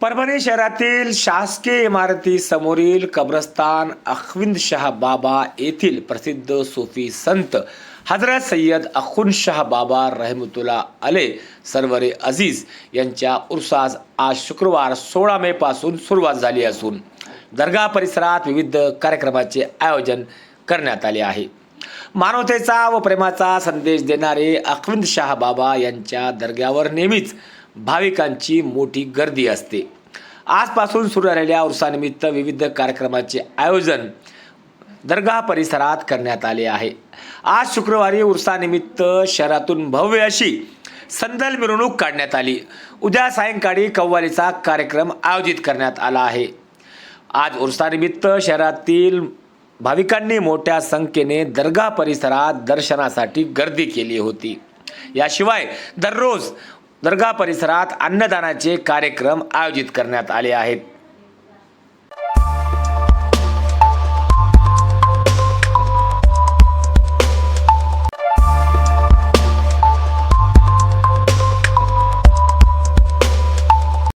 परभणी शहरातील शासकीय इमारती समोरील कब्रस्तान अखविंद शाह बाबा येथील प्रसिद्ध सोफी संत हजरत सय्यद अखुन शाह बाबा रहमतुल्ला अले सरवरे अजीज यांच्या उर्सास आज शुक्रवार सोळा मे पासून सुरुवात झाली असून दर्गा परिसरात विविध कार्यक्रमाचे आयोजन करण्यात आले आहे. मानवतेचा व प्रेमाचा संदेश देणारे अखविंद शाह बाबा यांच्या दर्ग्यावर नेहमीच भाविकांची मोठी गर्दी असते. आजपासून सुरू झालेल्या उर्सानिमित्त विविध कार्यक्रमाचे आयोजन दर्गा परिसरात करण्यात आले आहे. आज शुक्रवारी उर्सानिमित्त शहरातून भव्य अशी संदल मिरवणूक काढण्यात आली. उद्या सायंकाळी कव्वालीचा कार्यक्रम आयोजित करण्यात आला आहे. आज उर्सानिमित्त शहरातील भाविकांनी मोठ्या संख्येने दर्गा परिसरात दर्शनासाठी गर्दी केली होती. याशिवाय दररोज दर्गा परिसरात अन्नदानाचे कार्यक्रम आयोजित करण्यात आले आहेत.